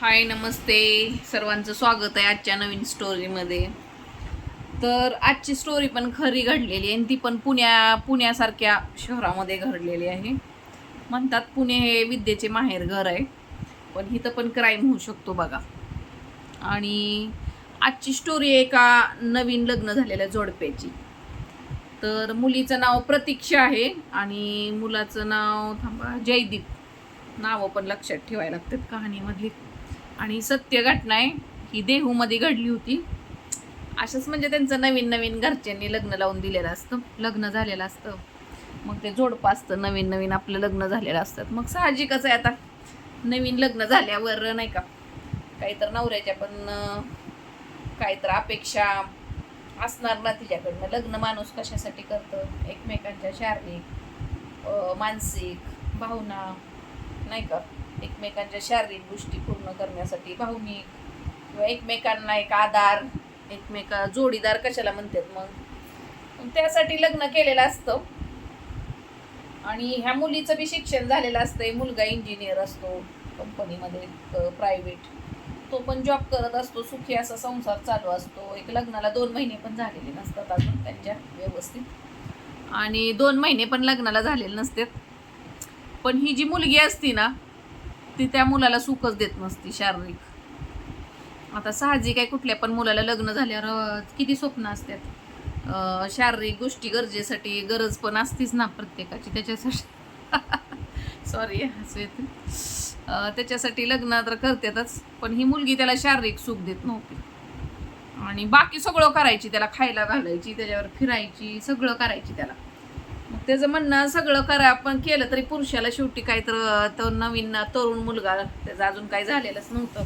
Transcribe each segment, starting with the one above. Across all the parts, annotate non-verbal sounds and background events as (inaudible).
हाय नमस्ते. सर्वांचं स्वागत आहे आजच्या नवीन स्टोरीमध्ये तर आजची स्टोरी पण खरी घडलेली आहे आणि ती पण पुण्या पुण्यासारख्या शहरामध्ये घडलेली आहे. म्हणतात पुणे हे विद्येचे माहेर घर आहे. पण इथं पण क्राईम होऊ शकतो बघा. आणि आजची स्टोरी आहे एका नवीन लग्न झालेल्या जोडप्याची. तर मुलीचं नाव प्रतीक्षा आहे आणि मुलाचं नाव थांबा जयदीप. नावं पण लक्षात ठेवायला लागतात कहाणीमधली. आणि सत्य घटना आहे ही देहूमध्ये घडली होती. असंच म्हणजे त्यांचं नवीन नवीन घरच्यांनी लग्न लावून दिलेलं असतं. लग्न झालेलं असतं. मग ते जोडपं असतं नवीन नवीन आपलं लग्न झालेलं असतं. मग साहजिकच आहे आता. नवीन लग्न झाल्यावर नाही का काही तर नवऱ्याच्या पण काही तर अपेक्षा असणार ना तिच्याकडनं. लग्न माणूस कशासाठी करतं? एकमेकांच्या शारीरिक मानसिक भावना नाही का? एकमेकांच्या शारीरिक गोष्टी पूर्ण करण्यासाठी भावनिक किंवा एकमेकांना एक आधार एकमेका जोडीदार कशाला म्हणतात मग? मग त्यासाठी लग्न केलेलं असतं. आणि ह्या मुलीचं बी शिक्षण झालेलं असतंय. मुलगा इंजिनियर असतो कंपनीमध्ये प्रायव्हेट तो पण जॉब करत असतो. सुखी असा संसार चालू असतो. एक लग्नाला दोन महिने पण झालेले नसतात अजून त्यांच्या व्यवस्थित. आणि दोन महिने पण लग्नाला झालेले नसतात. पण ही जी मुलगी असती ना ती त्या मुलाला सुखच देत नसती शारीरिक. आता साहजिक आहे कुठल्या पण मुलाला लग्न झाल्यावर किती स्वप्न असतात. शारीरिक गोष्टी गरजेसाठी गरज पण असतीच ना प्रत्येकाची त्याच्यासाठी. सॉरी असं येते त्याच्यासाठी लग्न तर करतातच पण ही मुलगी त्याला शारीरिक सुख देत नव्हती. आणि बाकी सगळं करायची त्याला खायला घालायची त्याच्यावर फिरायची सगळं करायची त्याला. मग त्याचं म्हणणं सगळं करा पण केलं तरी पुरुषाला शेवटी काय तर तो नवीन तरुण मुलगा त्याचं अजून काही झालेलंच नव्हतं.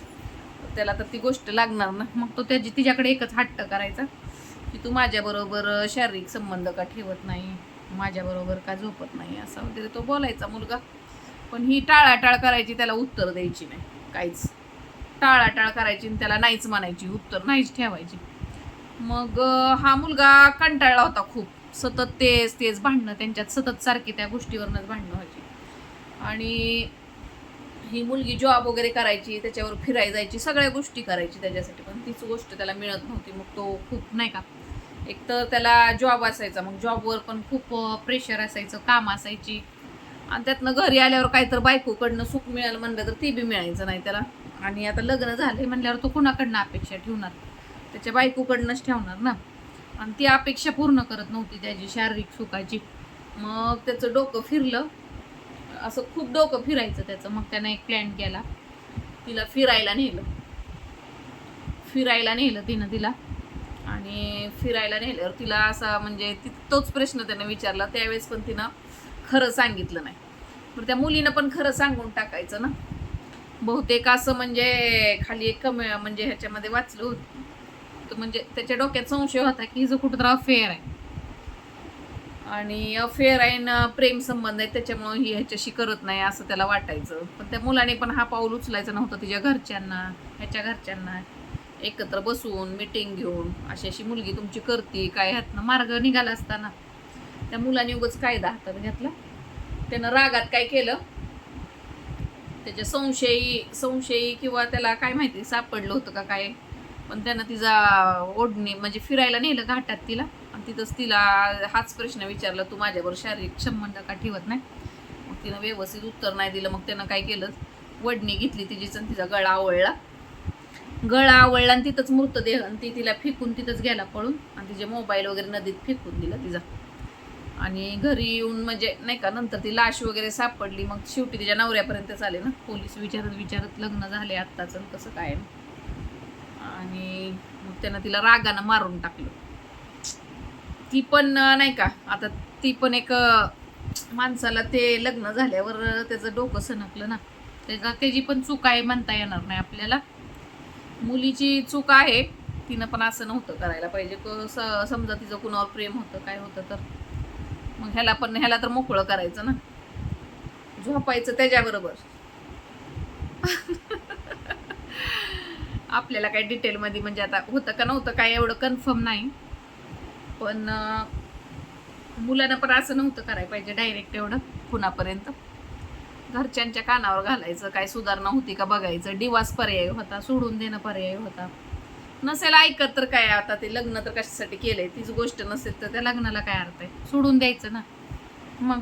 त्याला तर ती गोष्ट लागणार ना. मग तो त्याची तिच्याकडे एकच हट्ट करायचा की तू माझ्याबरोबर शारीरिक संबंध का ठेवत नाही माझ्याबरोबर का झोपत नाही असं वगैरे तो बोलायचा मुलगा. पण ही टाळाटाळ करायची त्याला उत्तर द्यायची नाही काहीच. टाळाटाळ करायची आणि त्याला नाहीच म्हणायची उत्तर नाहीच ठेवायची. मग हा मुलगा कंटाळला होता खूप. सतत तेच तेच भांडणं त्यांच्यात सतत सारखी त्या गोष्टीवरनंच भांडणं व्हायची. आणि ही मुलगी जॉब वगैरे करायची त्याच्यावर फिरायला जायची सगळ्या गोष्टी करायची त्याच्यासाठी. पण तीच गोष्ट त्याला मिळत नव्हती. मग तो खूप नाही का एक तर त्याला जॉब असायचा. मग जॉबवर पण खूप प्रेशर असायचं काम असायची. आणि त्यातनं घरी आल्यावर काहीतर बायकोकडनं सुख मिळालं म्हणलं तर ते बी मिळायचं नाही त्याला. आणि आता लग्न झाले म्हणल्यावर तो कुणाकडनं अपेक्षा ठेवणार? त्याच्या बायकोकडनंच ठेवणार ना? आणि ती अपेक्षा पूर्ण करत नव्हती त्याची शारीरिक सुखाची. मग त्याचं डोकं फिरलं. असं खूप डोकं फिरायचं त्याचं. मग त्यानं एक प्लॅन केला. तिला फिरायला नेलं. फिरायला नेलं तिनं तिला. आणि फिरायला नेल्यावर तिला असा म्हणजे ती तोच प्रश्न त्यानं विचारला. त्यावेळेस पण तिनं खरं सांगितलं नाही. पण त्या मुलीनं पण खरं सांगून टाकायचं ना. बहुतेक असं म्हणजे खाली एक म्हणजे ह्याच्यामध्ये वाचलं होतं. होतं. म्हणजे त्याच्या डोक्यात संशय होता की हिचं कुठं तर अफेअर आहे. आणि अफेअर आहे ना प्रेम संबंध आहे त्याच्यामुळं ही ह्याच्याशी करत नाही असं त्याला वाटायचं. पण त्या मुलाने पण हा पाऊल उचलायचा नव्हता तिच्या घरच्यांना ह्याच्या घरच्यांना. एकत्र बसून मिटिंग घेऊन अशी अशी मुलगी तुमची करते काय ह्यातनं मार्ग निघाला असताना. त्या मुलाने उगाच कायदा हातात घेतला. त्यानं रागात काय केलं? त्याच्या संशयी संशयी किंवा त्याला काय माहिती सापडलं होतं का काय? पण त्यानं तिचा ओढणी म्हणजे फिरायला नेलं घाटात तिला. आणि तिथंच तिला हाच प्रश्न विचारला तू माझ्यावर शारीरिक संबंध का ठेवत नाही? मग तिनं व्यवस्थित उत्तर नाही दिलं. मग त्यानं काय केलं? वडणी घेतली तिचीच आणि तिचा गळा आवळला. गळा आवळला आणि तिथंच मृतदेह आणि ती तिला फेकून तिथंच गेला पळून. आणि तिचे मोबाईल वगैरे नदीत फेकून दिला तिचा. आणि घरी येऊन म्हणजे नाही का नंतर ती लाश वगैरे सापडली. मग शेवटी तिच्या नवऱ्यापर्यंत आले ना? पोलीस विचारत विचारत लग्न झाले आत्ताच कसं काय आणि मग त्यानं तिला रागानं मारून टाकलं. ती पण नाही का आता ती पण एक माणसाला ते लग्न झाल्यावर त्याचं डोकं सणकलं ना. त्याचा त्याची पण चूक आहे म्हणता येणार नाही आपल्याला. मुलीची चूक आहे. तिनं पण असं नव्हतं करायला पाहिजे. क- समजा तिचं कुणावर प्रेम होतं काय होतं तर. मग ह्याला पण ह्याला तर मोकळं करायचं ना. झोपायचं त्याच्याबरोबर. (laughs) आपल्याला काय डिटेलमध्ये म्हणजे आता होतं का नव्हतं काय एवढं कन्फर्म नाही. पण मुलांना पण असं नव्हतं करायला पाहिजे डायरेक्ट एवढं कुणापर्यंत. घरच्यांच्या कानावर घालायचं काय सुधारणा होती का बघायचं. डिवास पर्याय होता सोडून देणं पर्याय होता. नसेल ऐकत तर काय आता ते लग्न तर कशासाठी केलंय? तीच गोष्ट नसेल तर त्या लग्नाला काय अर्थ आहे? सोडून द्यायचं ना. मग?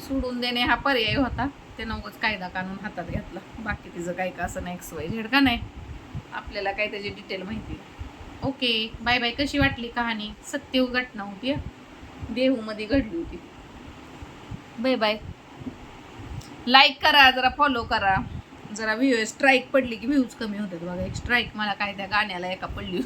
सोडून देणे हा पर्याय होता. ते नवच कायदा कानून हातात घेतला. बाकी तिचं काय का असं नाही एक्स वाय झेड का नाही? आपल्याला काय त्याची डिटेल माहिती ओके बाय बाय. कशी वाटली कहाणी? सत्य घटना होती. देहूमध्ये घडली होती. Bye bye. लाईक करा जरा फॉलो करा. जरा व्ह्यू स्ट्राईक पडली की व्ह्यूज कमी होतात बघा. एक स्ट्राईक मला काय त्या गाण्याला एका पडली.